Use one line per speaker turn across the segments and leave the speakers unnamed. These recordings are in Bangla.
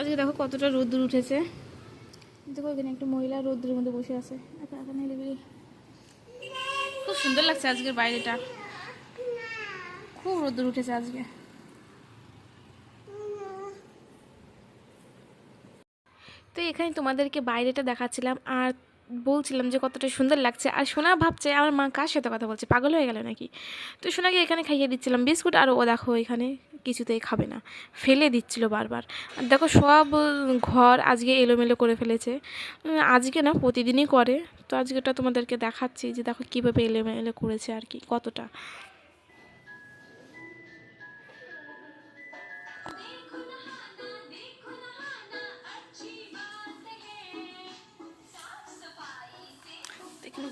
আজকে দেখো কতটা রোদ্দুর উঠেছে। দেখো এখানে একটা মহিলা রোদ্দুরের মধ্যে বসে আছে। একা একা নিলিবিলি খুব সুন্দর লাগছে আজকের বাইরেটা। খুব রোদ্দুর উঠেছে আজকে। তো এখানে তোমাদেরকে বাইরেটা দেখাচ্ছিলাম। আর বলছিলাম যে কতটা সুন্দর লাগছে। আর সোনা ভাবছে, আমার মা কার সাথে কথা বলছে? পাগল হয়ে গেল নাকি? তো সোনাকে এখানে খাইয়ে দিচ্ছিলাম বিস্কুট আর ও দেখো এখানে কিছুতেই খাবে না। ফেলে দিচ্ছিল বারবার। আর দেখো সব ঘর আজকে এলোমেলো করে ফেলেছে। আজকে না, প্রতিদিনই করে। তো আজকেটা তোমাদেরকে দেখাচ্ছি যে দেখো কীভাবে এলোমেলো করেছে আর কি, কতটা।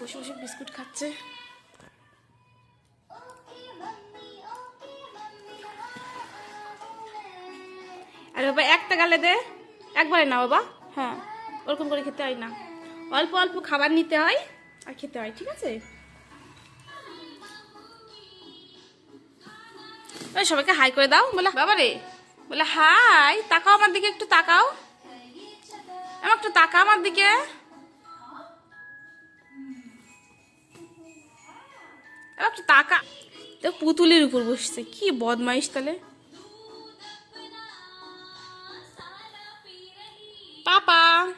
বসে বসে বিস্কুট খাচ্ছে। আরে বাবা, একটা গালে দে। একবারে না বাবা হ্যাঁ ওরকম করে খেতে হয় না। অল্প অল্প খাবার নিতে হয় আর খেতে হয়, ঠিক আছে? সবাইকে হাই করে দাও, বলে, বাবা রে, বলে, হাই, তাকাও আমার দিকে, একটু তাকাও। আমার একটু তাকা আমার দিকে। একটু তাকা। তো পুতুলের উপর বসছে, কি বদমাইশ তাহলে? পাপা।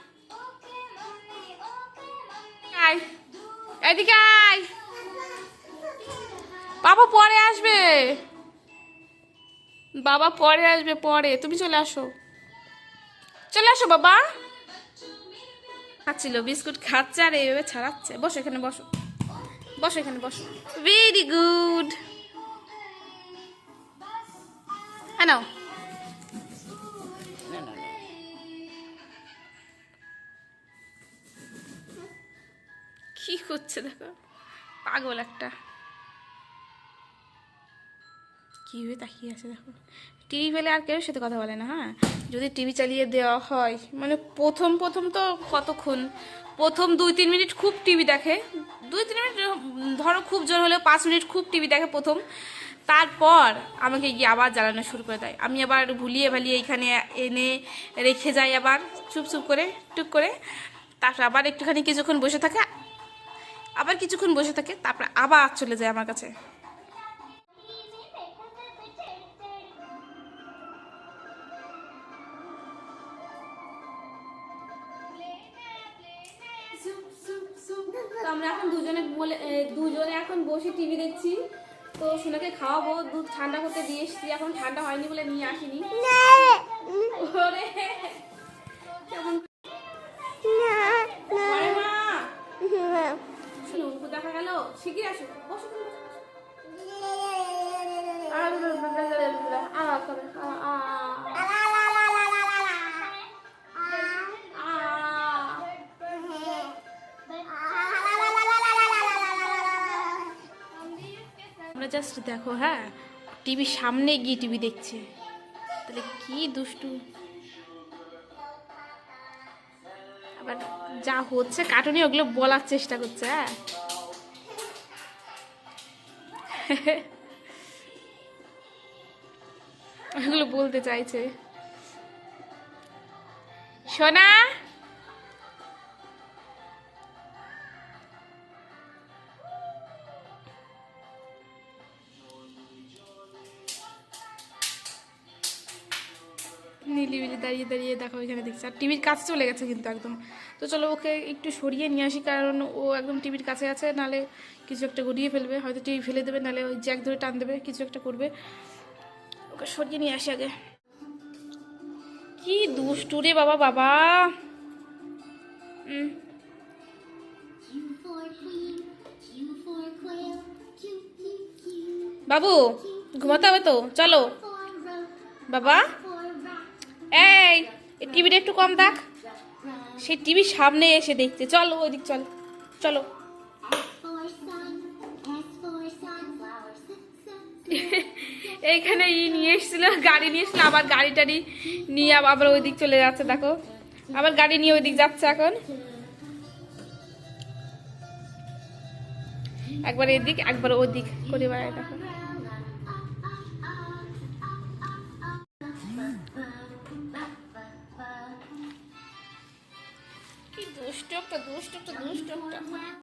আয়, এদিকে আয়। বাবা পরে আসবে। বাবা পরে আসবে, পরে। তুমি চলে আসো। চলে আসো বাবা। খাচ্ছিল, বিস্কুট খাচ্ছে, আর এইভাবে ছাড়াচ্ছে। বসো এখানে, বসো। বসো এখানে, বসো। ভেরি গুড হ্যাঁ কি করছে দেখো। পাগল একটা। কীভাবে তাকিয়ে আছে, দেখো। টিভি পেলে আর কেউ সাথে কথা বলে না হ্যাঁ? যদি টিভি চালিয়ে দেওয়া হয় মানে প্রথম প্রথম তো কতক্ষণ? প্রথম দুই, তিন মিনিট খুব টিভি দেখে দুই, তিন মিনিট, ধরো খুব জোর হলেও পাঁচ মিনিট খুব টিভি দেখে প্রথম। তারপর আমাকে গিয়ে আবার জ্বালানো শুরু করে দেয়। আমি আবার ভুলিয়ে ভালিয়ে এখানে এনে রেখে যাই আবার, চুপ চুপ করে, টুক করে। তারপর আবার একটুখানি কিছুক্ষণ বসে থাকে। আবার কিছুক্ষণ বসে থাকে, তারপর আবার চলে যায় আমার কাছে। তো আমরা এখন দুজনে বলে দুজনে এখন বসে টিভি দেখছি। তো সোনাকে খাওয়াবো, দুধ ঠান্ডা করতে দিয়ে এসছি। এখন ঠান্ডা হয়নি বলে নিয়ে আসিনি। জাস্ট দেখো হ্যাঁ টিভির সামনে গিয়ে টিভি দেখছে। তাহলে কি দুষ্টু? আবার যা হচ্ছে কার্টুনে ওগুলো বলার চেষ্টা করছে হ্যাঁ। ওগুলো বলতে চাইছে। সোনা! নীলিবিলি দাঁড়িয়ে দাঁড়িয়ে দেখো এখানে দেখছি। আর টিভির কাছে চলে গেছে কিন্তু একদম। তো চলো ওকে একটু সরিয়ে নিয়ে আসি, কারণ ও একদম টিভির কাছে আছে, নালে কিছু একটা গড়িয়ে ফেলবে, হয়তো টিভি ফেলে দেবে, নালে ওই জ্যাক ধরে টান দেবে, কিছু একটা করবে। ওকে সরিয়ে নিয়ে আসি আগে। কি দুষ্টু রে বাবা বাবা. বাবু, ঘুমাতে হবে তো? চলো। বাবা? এই টিভিটা একটু কম দেখ। সেই টিভির সামনে এসে দেখতে। চলো ওইদিক চল। চলো। এইখানে ই নিয়ে এসেছিল, গাড়ি নিয়ে এসেছিল, আবার গাড়ি টাড়ি নিয়ে আব- আবার ওই দিক চলে যাচ্ছে, দেখো। আবার গাড়ি নিয়ে ওই দিক যাচ্ছে এখন। একবার এদিক, একবার ওদিক করে বেড়ায়, দেখো। দুষ্ট একটা দুষ্ট একটা দুষ্ট একটা